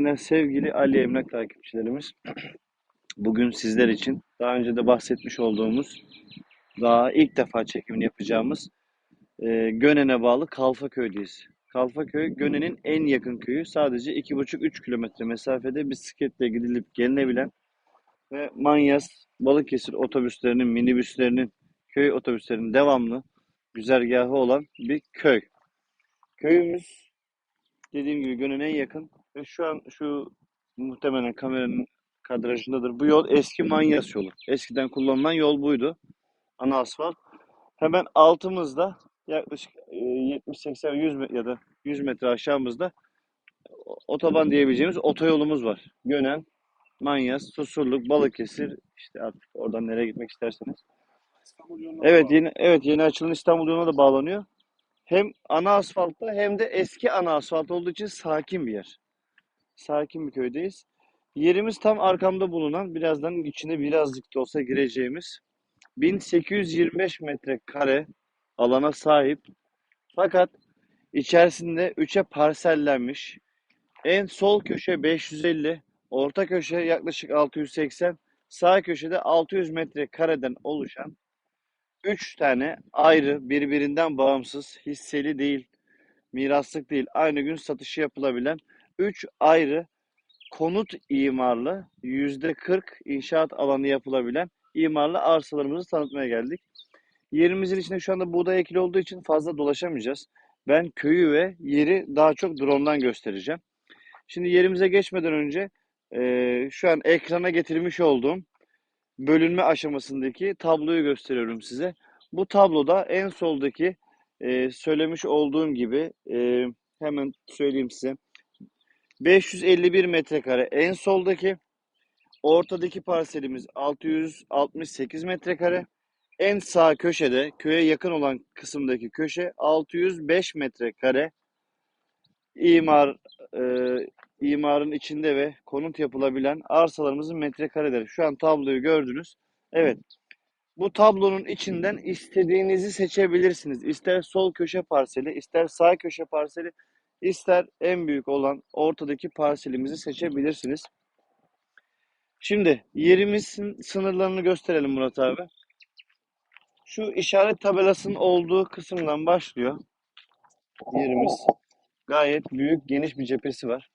İzleyenler, sevgili Ali Emlak takipçilerimiz. Bugün sizler için daha önce de bahsetmiş olduğumuz, daha ilk defa çekimini yapacağımız e, Gönen'e bağlı Kalfaköy'deyiz. Kalfaköy, Gönen'in en yakın köyü. Sadece 2,5-3 kilometre mesafede bisikletle gidilip gelinebilen ve Manyas, Balıkesir otobüslerinin, minibüslerinin, köy otobüslerinin devamlı güzergahı olan bir köy. Köyümüz dediğim gibi Gönen'e en yakın ve şu an şu muhtemelen kameranın kadrajındadır. Bu yol eski Manyas yolu. Eskiden kullanılan yol buydu. Ana asfalt. Hemen altımızda yaklaşık e, 70-80 100 me- ya da 100 metre aşağımızda otoban diyebileceğimiz otoyolumuz var. Gönen, Manyas, Susurluk, Balıkesir işte artık oradan nereye gitmek isterseniz. Evet yeni evet yeni açılan İstanbul yoluna da bağlanıyor. Hem ana asfaltta hem de eski ana asfalt olduğu için sakin bir yer. Sakin bir köydeyiz. Yerimiz tam arkamda bulunan birazdan içine birazcık da olsa gireceğimiz 1825 metrekare alana sahip. Fakat içerisinde 3'e parsellenmiş. En sol köşe 550, orta köşe yaklaşık 680, sağ köşede 600 metrekareden oluşan 3 tane ayrı birbirinden bağımsız hisseli değil, miraslık değil, aynı gün satışı yapılabilen 3 ayrı konut imarlı %40 inşaat alanı yapılabilen imarlı arsalarımızı tanıtmaya geldik. Yerimizin içinde şu anda buğday ekili olduğu için fazla dolaşamayacağız. Ben köyü ve yeri daha çok drone'dan göstereceğim. Şimdi yerimize geçmeden önce eee, şu an ekrana getirmiş olduğum bölünme aşamasındaki tabloyu gösteriyorum size. Bu tabloda en soldaki eee, söylemiş olduğum gibi eee, hemen söyleyeyim size. 551 metrekare en soldaki, ortadaki parselimiz 668 metrekare. En sağ köşede köye yakın olan kısımdaki köşe 605 metrekare imar e, imarın içinde ve konut yapılabilen arsalarımızın metrekareleri. Şu an tabloyu gördünüz. Evet. Bu tablonun içinden istediğinizi seçebilirsiniz. İster sol köşe parseli, ister sağ köşe parseli, ister en büyük olan ortadaki parselimizi seçebilirsiniz. Şimdi yerimizin sınırlarını gösterelim Murat abi. Şu işaret tabelasının olduğu kısımdan başlıyor yerimiz. Gayet büyük, geniş bir cephesi var.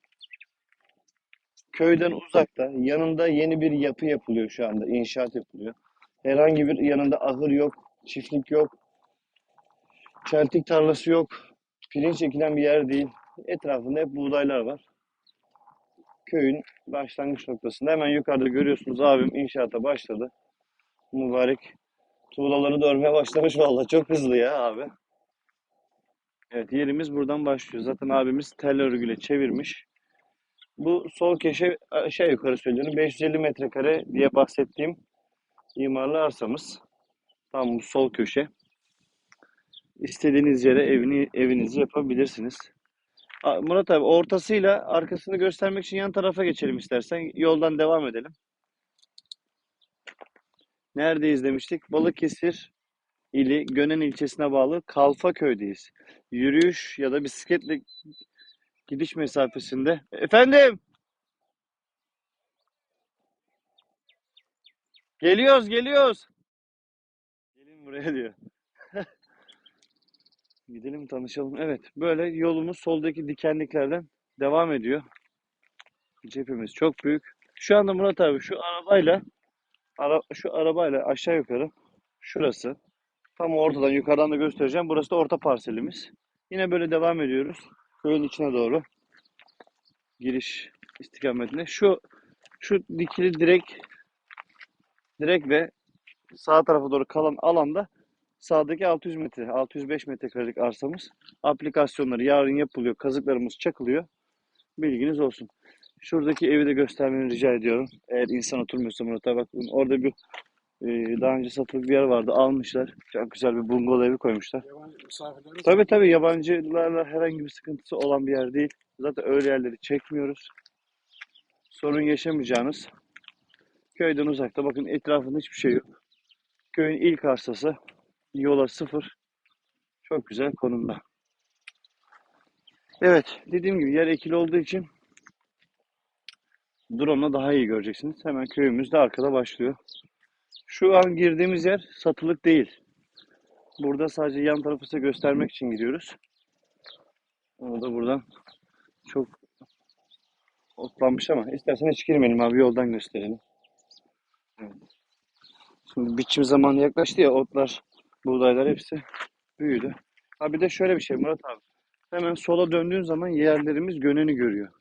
Köyden uzakta, yanında yeni bir yapı yapılıyor şu anda, inşaat yapılıyor. Herhangi bir yanında ahır yok, çiftlik yok, çeltik tarlası yok, pirinç ekilen bir yer değil. Etrafında hep buğdaylar var. Köyün başlangıç noktasında hemen yukarıda görüyorsunuz abim inşaata başladı. Mübarek tuğlaları da örmeye başlamış vallahi çok hızlı ya abi. Evet yerimiz buradan başlıyor. Zaten abimiz tel örgüyle çevirmiş. Bu sol köşe aşağı yukarı söylüyorum 550 metrekare diye bahsettiğim imarlı arsamız. Tam bu sol köşe. İstediğiniz yere evini evinizi yapabilirsiniz. Murat abi ortasıyla arkasını göstermek için yan tarafa geçelim istersen. Yoldan devam edelim. Neredeyiz demiştik? Balıkesir ili Gönen ilçesine bağlı Kalfaköy'deyiz. Yürüyüş ya da bisikletle gidiş mesafesinde. Efendim? Geliyoruz, geliyoruz. Gelin buraya diyor. Gidelim tanışalım. Evet, böyle yolumuz soldaki dikenliklerden devam ediyor. Cephemiz çok büyük. Şu anda Murat abi şu arabayla ara, şu arabayla aşağı yukarı şurası. Tam ortadan yukarıdan da göstereceğim. Burası da orta parselimiz. Yine böyle devam ediyoruz. Köyün içine doğru. Giriş istikametine. Şu şu dikili direk direk ve sağ tarafa doğru kalan alanda sağdaki 600 metre, 605 metrekarelik arsamız. Aplikasyonları yarın yapılıyor. Kazıklarımız çakılıyor. Bilginiz olsun. Şuradaki evi de göstermeni rica ediyorum. Eğer insan oturmuyorsa Murat abi bak orada bir e, daha önce satılık bir yer vardı. Almışlar. Çok güzel bir bungalov evi koymuşlar. Tabii tabii yabancılarla herhangi bir sıkıntısı olan bir yer değil. Zaten öyle yerleri çekmiyoruz. Sorun yaşamayacağınız. Köyden uzakta bakın etrafında hiçbir şey yok. Köyün ilk arsası yola sıfır. Çok güzel konumda. Evet dediğim gibi yer ekili olduğu için Drone'la daha iyi göreceksiniz. Hemen köyümüz de arkada başlıyor. Şu an girdiğimiz yer satılık değil. Burada sadece yan tarafı size göstermek için giriyoruz. Onu da buradan çok otlanmış ama istersen hiç girmeyelim abi yoldan gösterelim. Evet. Şimdi biçim zamanı yaklaştı ya otlar, buğdaylar hepsi büyüdü. Ha bir de şöyle bir şey Murat abi. Hemen sola döndüğün zaman yerlerimiz göneni görüyor.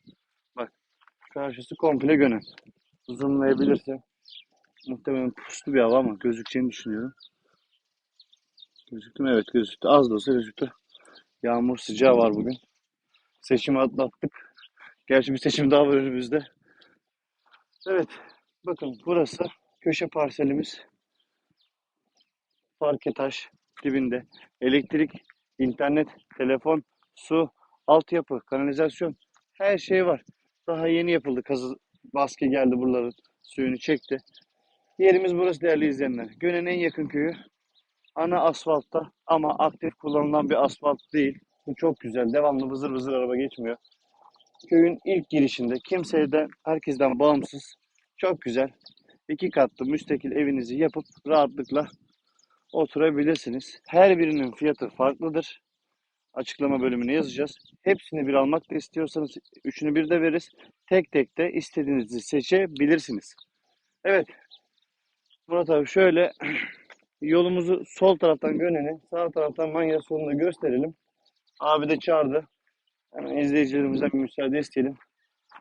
Bak karşısı komple gönen. Zoomlayabilirsin. Muhtemelen puslu bir hava ama gözükeceğini düşünüyorum. Gözüktü mü? Evet gözüktü. Az da olsa gözüktü. Yağmur sıcağı var bugün. Seçimi atlattık. Gerçi bir seçim daha var önümüzde. Evet. Bakın burası köşe parselimiz. Parke taş dibinde. Elektrik, internet, telefon, su, altyapı, kanalizasyon her şey var. Daha yeni yapıldı. Kazı baskı geldi buraların suyunu çekti. Yerimiz burası değerli izleyenler. Gönen'in en yakın köyü. Ana asfaltta ama aktif kullanılan bir asfalt değil. Bu çok güzel. Devamlı vızır vızır araba geçmiyor. Köyün ilk girişinde kimseden, herkesten bağımsız. Çok güzel. İki katlı müstakil evinizi yapıp rahatlıkla oturabilirsiniz. Her birinin fiyatı farklıdır. Açıklama bölümüne yazacağız. Hepsini bir almak da istiyorsanız üçünü bir de veririz. Tek tek de istediğinizi seçebilirsiniz. Evet. Murat abi şöyle yolumuzu sol taraftan Gönen'e, sağ taraftan Manya sonuna gösterelim. Abi de çağırdı. Hemen izleyicilerimizden bir müsaade isteyelim.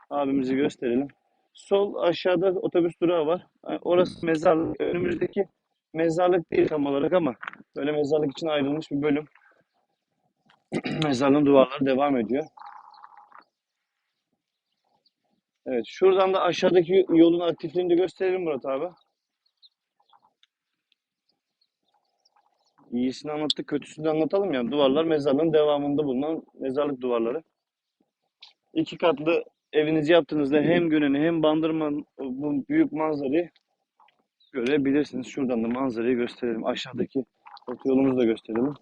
Abimizi gösterelim. Sol aşağıda otobüs durağı var. Orası mezarlık. Önümüzdeki mezarlık değil tam olarak ama böyle mezarlık için ayrılmış bir bölüm. Mezarlığın duvarları devam ediyor. Evet, şuradan da aşağıdaki yolun aktifliğini de gösterelim Murat abi. İyisini anlattık, kötüsünü anlatalım ya. Duvarlar mezarlığın devamında bulunan mezarlık duvarları. İki katlı evinizi yaptığınızda hem Gönen'i hem Bandırma'nın bu büyük manzarayı görebilirsiniz. Şuradan da manzarayı gösterelim. Aşağıdaki otoyolumuzu da gösterelim.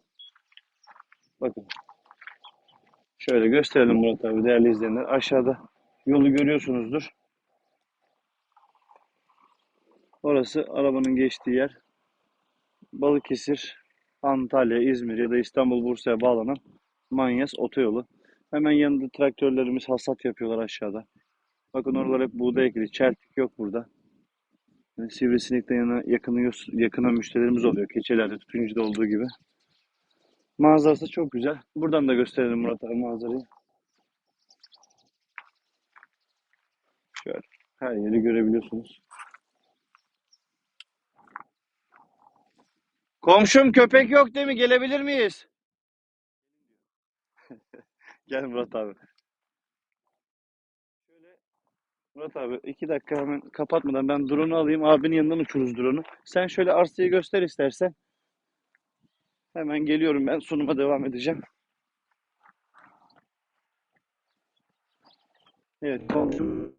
Bakın. Şöyle gösterelim Murat abi değerli izleyenler. Aşağıda yolu görüyorsunuzdur. Orası arabanın geçtiği yer. Balıkesir, Antalya, İzmir ya da İstanbul, Bursa'ya bağlanan Manyas otoyolu. Hemen yanında traktörlerimiz hasat yapıyorlar aşağıda. Bakın oralar hep buğday ekili. Çeltik yok burada. Yani sivrisinekten yana yakınıyoruz, yakına müşterilerimiz oluyor. Keçelerde, tütüncüde olduğu gibi. Manzarası çok güzel. Buradan da gösterelim Murat abi manzarayı. Şöyle her yeri görebiliyorsunuz. Komşum köpek yok değil mi? Gelebilir miyiz? Gel Murat abi. Şöyle Murat abi iki dakika hemen kapatmadan ben drone'u alayım. Abinin yanından uçururuz drone'u. Sen şöyle arsayı göster istersen. Hemen geliyorum ben sunuma devam edeceğim. Evet komşum.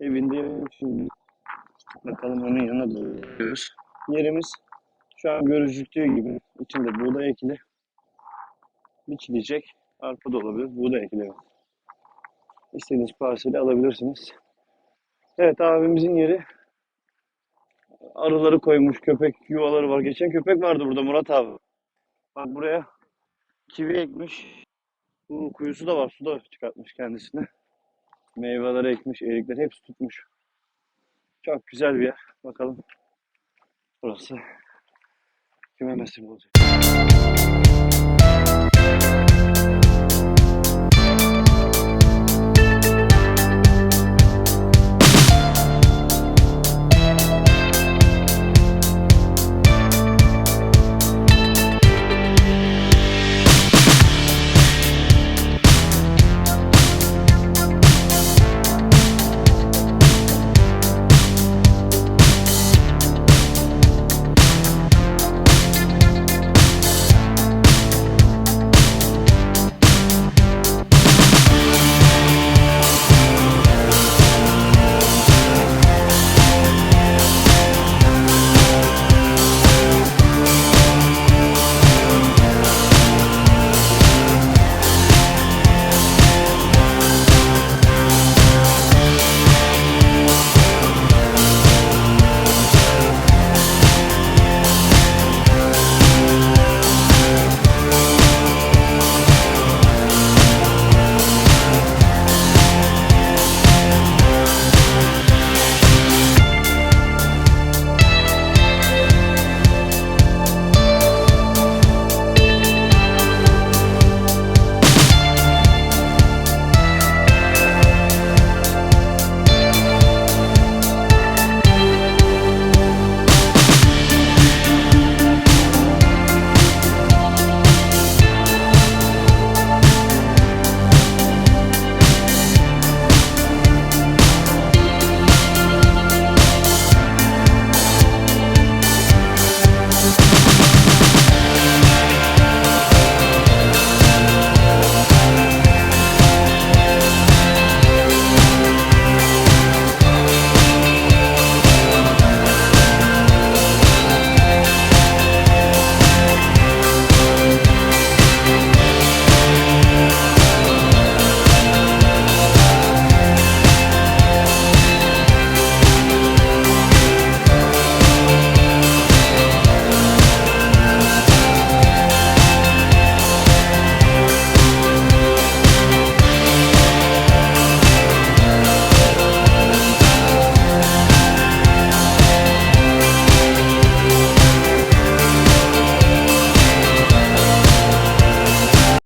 Evinde şimdi. Bakalım onun yanına doğru. Yerimiz şu an görücüktüğü gibi içinde buğday ekili. Biçilecek. Arpa da olabilir. Buğday evet. İstediğiniz parseli alabilirsiniz. Evet abimizin yeri arıları koymuş. Köpek yuvaları var. Geçen köpek vardı burada Murat abi. Bak buraya kivi ekmiş. Bu kuyusu da var. Su da çıkartmış kendisine. Meyveleri ekmiş. Erikler hepsi tutmuş. Çok güzel bir yer. Bakalım. Burası kime nasip olacak.